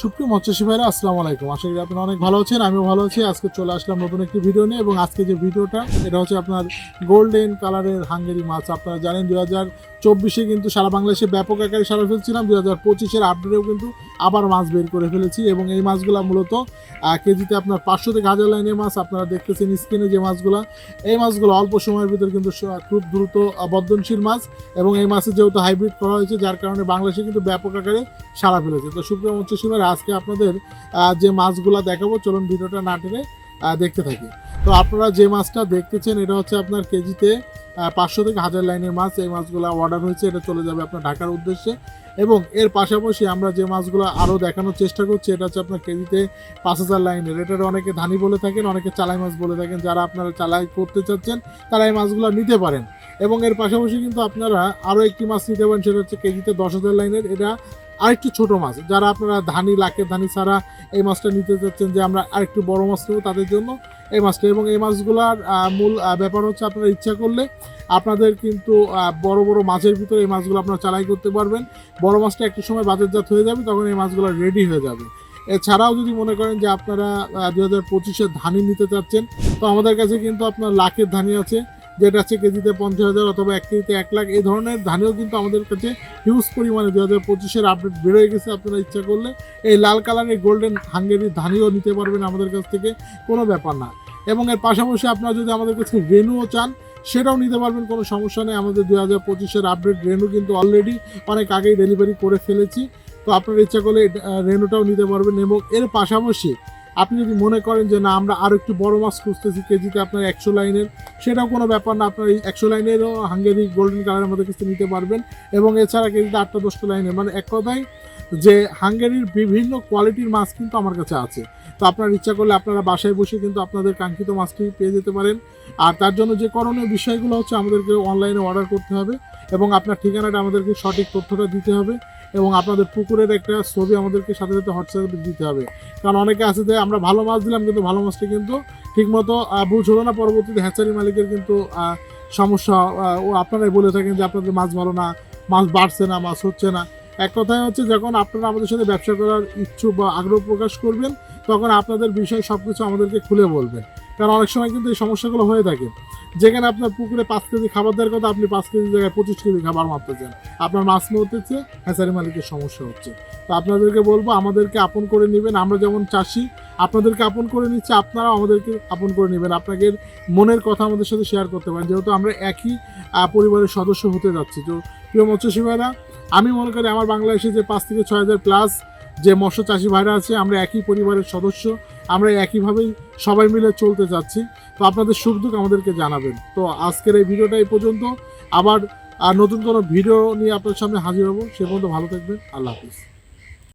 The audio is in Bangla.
সুপ্রিয় মৎস্যসী ভাইরা, আসসালামু আলাইকুম। আশা করি আপনারা অনেক ভালো আছেন, আমিও ভালো আছি। আজকে চলে আসলাম নতুন একটি ভিডিও নিয়ে এবং আজকে যে ভিডিওটা, এটা হচ্ছে আপনার গোল্ডেন কালারের হাঙ্গেরি মাছ। আপনারা জানেন দু হাজার চব্বিশে কিন্তু সারা বাংলাদেশে ব্যাপক আকারে সারা ফেলছিলাম। দু হাজার পঁচিশের আপডেটেও কিন্তু আবার মাছ বের করে ফেলেছি এবং এই মাছগুলো মূলত কেজিতে আপনার পাঁচশো থেকে হাজার লাইনের মাছ আপনারা দেখতেছেন স্ক্রিনে যে মাছগুলো। এই মাছগুলো অল্প সময়ের ভিতরে কিন্তু খুব দ্রুত বর্ধনশীল মাছ এবং এই মাছের যেহেতু হাইব্রিড করা হয়েছে, যার কারণে বাংলাদেশে কিন্তু ব্যাপক আকারে সারা ফেলেছে। তো সুপ্রিয় মৎস্যসীমার আজকে আপনাদের যে মাছগুলো দেখাবো, চলুন ভিডিওটা না টেনে দেখতে থাকি। তো আপনারা যে মাছটা দেখতেছেন, এটা হচ্ছে আপনার কেজিতে পাঁচশো থেকে হাজার লাইনের মাছ। এই মাছগুলো অর্ডার হয়েছে, এটা চলে যাবে আপনার ঢাকার উদ্দেশ্যে। এবং এর পাশাপাশি আমরা যে মাছগুলো আরও দেখানোর চেষ্টা করছি, এটা হচ্ছে আপনার কেজিতে পাঁচ হাজার লাইনের। এটার অনেকে ধানি বলে থাকেন, অনেকে চালাই মাছ বলে থাকেন। যারা আপনারা চালাই করতে চাচ্ছেন, তারা এই মাছগুলো নিতে পারেন। এবং এর পাশাপাশি কিন্তু আপনারা আরও একটি মাছ নিতে পারেন, সেটা হচ্ছে কেজিতে দশ হাজার লাইনের। এটা আরেকটু ছোট মাছ। যারা আপনারা ধানি লাখের ধানি ছাড়া এই মাছটা নিতে চাচ্ছেন যে আমরা আরেকটু বড় মাছ নেব তাদের জন্য এই মাছটা। এবং এই মাছগুলার মূল ব্যাপার হচ্ছে আপনারা ইচ্ছা করলে আপনাদের কিন্তু বড় বড় মাছের ভিতরে এই মাছগুলো আপনারা চালাই করতে পারবেন। বড় মাছটা একটু সময় বাজারজাত হয়ে যাবে, তখন এই মাছগুলো রেডি হয়ে যাবে। এছাড়াও যদি মনে করেন যে আপনারা দু হাজার পঁচিশের ধানি নিতে চাচ্ছেন, তো আমাদের কাছে কিন্তু আপনার লাখের ধানি আছে। যেটা হচ্ছে কেজিতে পঞ্চাশ হাজার অথবা এক কেজিতে এক লাখ, এই ধরনের ধানিও কিন্তু আমাদের কাছে হিউজ পরিমাণে দু হাজার পঁচিশের আপডেট বেরোয় গেছে, আপনারা ইচ্ছা করলে। এই লাল কালারের গোল্ডেন হাঙ্গেরির ধানিও নিতে পারবেন আমাদের কাছ থেকে, কোনো ব্যাপার না। এবং এর পাশাপাশি আপনারা যদি আমাদের কাছে রেনুও চান, সেটাও নিতে পারবেন, কোনো সমস্যা নেই। আমাদের দু হাজার পঁচিশের আপডেট রেনু কিন্তু অলরেডি অনেক আগেই ডেলিভারি করে ফেলেছি। তো আপনারা ইচ্ছা করলে রেনুটাও নিতে পারবেন এবং এর পাশাপাশি আপনি যদি মনে করেন যে না, আমরা আরও একটু বড় মাছ খুঁজতেছি কেজিতে আপনার একশো লাইনের, সেটাও কোনো ব্যাপার না, আপনার এই একশো লাইনেরও হাঙ্গেরি গোল্ডেন কালারের মধ্যে কিছু নিতে পারবেন। এবং এছাড়া কেজিতে আটটা দশটা লাইনের মানে এক কথায় যে হাঙ্গেরির বিভিন্ন কোয়ালিটির মাছ কিন্তু আমার কাছে আছে। তো আপনার ইচ্ছা করলে আপনারা বাসায় বসে কিন্তু আপনাদের কাঙ্ক্ষিত মাছটি পেয়ে যেতে পারেন। আর তার জন্য যে করণীয় বিষয়গুলো হচ্ছে আমাদেরকে অনলাইনে অর্ডার করতে হবে এবং আপনার ঠিকানাটা আমাদেরকে সঠিক তথ্যটা দিতে হবে। এবং আপনাদের পুকুরের একটা ছবি আমাদেরকে সাথে সাথে হোয়াটসঅ্যাপে দিতে হবে। কারণ অনেকে আছে যে আমরা ভালো মাছ দিলাম কিন্তু ভালো মাছটা কিন্তু ঠিকমতো আহ, বুঝ হলো না পরবর্তীতে হ্যাচারি মালিকের কিন্তু সমস্যা ও আপনারাই বলে থাকেন যে আপনাদের মাছ ভালো না মাছ বাড়ছে না মাছ হচ্ছে না। এক কথায় হচ্ছে যখন আপনারা আমাদের সাথে ব্যবসা করার ইচ্ছুক বা আগ্রহ প্রকাশ করবেন তখন আপনাদের বিষয় সব কিছু আমাদেরকে খুলে বলবেন। কারণ অনেক সময় কিন্তু এই সমস্যাগুলো হয়ে থাকে। যেখানে আপনার পুকুরে পাঁচ কেজি খাবার দেওয়ার কথা আপনি পাঁচ কেজি জায়গায় পঁচিশ কেজি খাবার মারতেছেন। আপনার মাছ মরতেছে হ্যাচারি মালিকের সমস্যা হচ্ছে। তো আপনাদেরকে বলব, আমাদেরকে আপন করে নেবেন। আমরা যেমন চাষি, আপনাদেরকে আপন করে নিচ্ছি, আপনারাও আমাদেরকে আপন করে নেবেন। আপনাদের মনের কথা আমাদের সাথে শেয়ার করতে পারেন। যেহেতু আমরা একই পরিবারের সদস্য হতে যাচ্ছি। তো প্রিয় মৎস্যসী ভাইরা, আমি মনে করি আমার বাংলাদেশে যে পাঁচ থেকে ছয় হাজার প্লাস যে মৎস্য চাষি ভাইরা আছে, আমরা একই পরিবারের সদস্য। আমরা একইভাবেই সবাই মিলে চলতে যাচ্ছি। তো আপনাদের সুখ দুঃখ আমাদেরকে জানাবেন। তো আজকের এই ভিডিওটা এই পর্যন্ত। আবার আর নতুন কোনো ভিডিও নিয়ে আপনার সামনে হাজির হব। সে পর্যন্ত ভালো থাকবেন। আল্লাহ হাফিজ।